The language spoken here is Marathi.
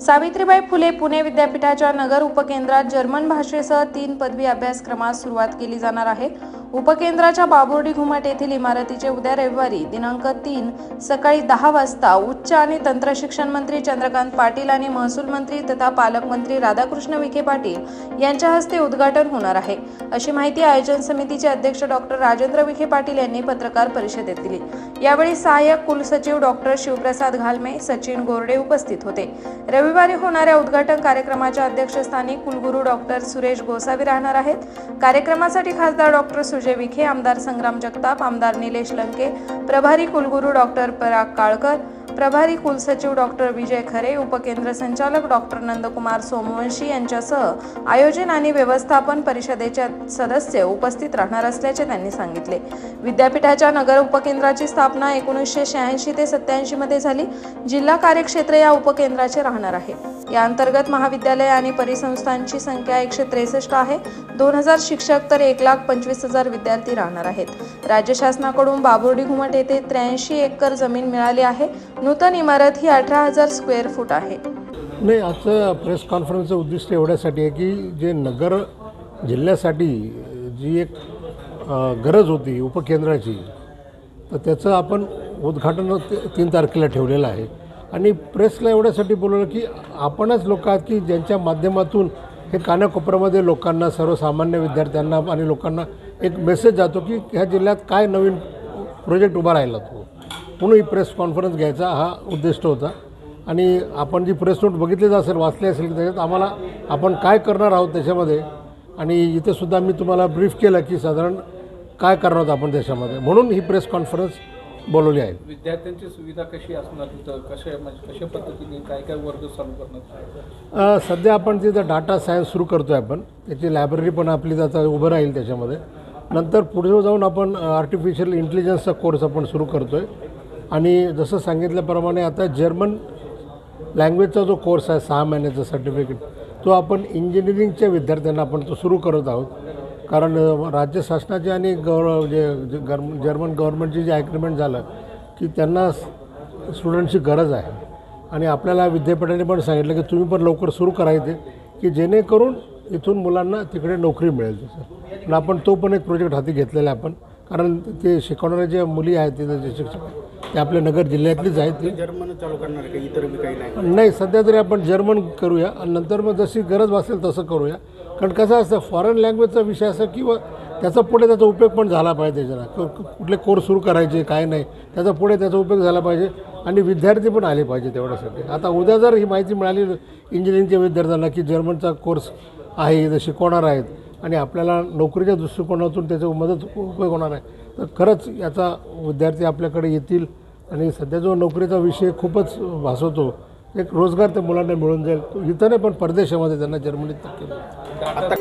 सावित्रीबाई फुले पुणे विद्यापीठाच्या नगर उपकेंद्रात जर्मन भाषेसह तीन पदवी अभ्यासक्रमास सुरुवात केली जाणार आहे. उपकेंद्राच्या बाबुर्डी घुमट येथील इमारतीचे उद्या रविवारी दिनांक तीन सकाळी दहा वाजता उच्च आणि तंत्रशिक्षण मंत्री चंद्रकांत पाटील आणि महसूल मंत्री तथा पालकमंत्री राधाकृष्ण विखे पाटील यांच्या हस्ते उद्घाटन होणार आहे. अशी माहिती आयोजन समितीचे अध्यक्ष डॉक्टर राजेंद्र विखे पाटील यांनी पत्रकार परिषदेत दिली. यावेळी सहाय्यक कुलसचिव डॉक्टर शिवप्रसाद घालमे सचिन गोरडे उपस्थित होते. रविवारी होणाऱ्या उद्घाटन कार्यक्रमाच्या अध्यक्षस्थानी कुलगुरू डॉक्टर सुरेश गोसावी राहणार आहेत. कार्यक्रमासाठी खासदार डॉक्टर सुजय विखे आमदार संग्राम जगताप आमदार निलेश लंके प्रभारी कुलगुरू डॉक्टर पराग काळकर प्रभारी कुलसचिव डॉक्टर विजय खरे उपकेंद्र संचालक डॉक्टर नंदकुमार सोमवंशी यांच्यासह आयोजन आणि व्यवस्थापन परिषदेच्या सदस्य उपस्थित राहणार असल्याचे त्यांनी सांगितले. विद्यापीठाच्या नगर उपकेंद्राची स्थापना एकोणीसशे शहाऐंशी ते सत्याऐंशी मध्ये झाली. जिल्हा कार्यक्षेत्र या उपकेंद्राचे राहणार आहे. या अंतर्गत महाविद्यालय आणि परिसंस्थांची संख्या एकशे त्रेसष्ट आहे. दोन हजार शिक्षक तर एक लाख पंचवीस हजार विद्यार्थी राहणार आहेत. राज्य शासनाकडून बाबुर्डी घुमट येथे त्र्याऐंशी एकर जमीन मिळाली आहे. नूतन इमारत ही अठरा हजार स्क्वेअर फूट आहे. नाही आजचं प्रेस कॉन्फरन्सचं उद्दिष्ट एवढ्यासाठी आहे की जे नगर जिल्ह्यासाठी जी एक गरज होती उपकेंद्राची तर त्याचं आपण उद्घाटन ते- तीन तारखेला ठेवलेलं आहे. आणि प्रेसला एवढ्यासाठी बोलवलं की आपणच लोक आहात की ज्यांच्या माध्यमातून हे कानाकोपऱ्यामध्ये लोकांना सर्वसामान्य विद्यार्थ्यांना आणि लोकांना एक मेसेज जातो की ह्या जिल्ह्यात काय नवीन प्रोजेक्ट उभा राहिला तो. म्हणून ही प्रेस कॉन्फरन्स घ्यायचा हा उद्दिष्ट होता. आणि आपण जी प्रेस नोट बघितलीच असेल वाचली असेल त्याच्यात आम्हाला आपण काय करणार आहोत त्याच्यामध्ये? आणि इथे सुद्धा मी तुम्हाला ब्रीफ केलं की साधारण काय करणार आहोत आपण त्याच्यामध्ये? म्हणून ही प्रेस कॉन्फरन्स बोलवली आहे. विद्यार्थ्यांची सुविधा कशी असणार तिथं? कशा म्हणजे कशा पद्धतीने काय काय वर्ग चालू करणार? सध्या आपण तिथं डाटा सायन्स सुरू करतो आहे आपण. त्याची लायब्ररी पण आपली आता उभं राहील त्याच्यामध्ये. नंतर पुढे जाऊन आपण आर्टिफिशियल इंटेलिजन्सचा कोर्स आपण सुरू करतो आहे आणि जसं सांगितल्याप्रमाणे आता जर्मन लँग्वेजचा जो कोर्स आहे सहा महिन्याचा सर्टिफिकेट तो आपण इंजिनिअरिंगच्या विद्यार्थ्यांना आपण तो सुरू करत आहोत. कारण राज्य शासनाचे आणि गवर जे जे गर्म जर्मन गव्हर्नमेंटची जे ॲग्रीमेंट झालं की त्यांना स्टुडंटची गरज आहे. आणि आपल्याला विद्यापीठाने पण सांगितलं की तुम्ही पण लवकर सुरू करायचे की जेणेकरून इथून मुलांना तिकडे नोकरी मिळेल तसं आणि आपण तो पण एक प्रोजेक्ट हाती घेतलेला आहे आपण. कारण ते शिकवणाऱ्या ज्या मुली आहेत तिथं जे शिक्षक ते आपल्या नगर जिल्ह्यातलीच आहेत ते. जर्मन चालू करणार का? इतर बी काही नाही. नाही सध्या तरी आपण जर्मन करूया. आणि नंतर मग जशी गरज भासेल तसं करूया. कारण कसं असतं फॉरेन लँग्वेजचा विषय असं किंवा त्याचा पुढे त्याचा उपयोग पण झाला पाहिजे क- कुठले कोर्स सुरू करायचे काय नाही त्याचा पुढे त्याचा उपयोग झाला पाहिजे. आणि विद्यार्थी पण आले पाहिजे तेवढ्यासाठी. आता उद्या जर ही माहिती मिळाली इंजिनिअरिंगच्या विद्यार्थ्यांना की जर्मनचा कोर्स आहे इथं शिकवणार आहेत. आणि आपल्याला नोकरीच्या दृष्टिकोनातून त्याचा मदत उपयोग होणार आहे. तर खरंच याचा विद्यार्थी आपल्याकडे येतील आणि सध्या जो नोकरीचा विषय खूपच भासवतो एक रोजगार त्या मुलांना मिळून जाईल. तो इथं नाही पण परदेशामध्ये त्यांना जर्मनीत केलं आता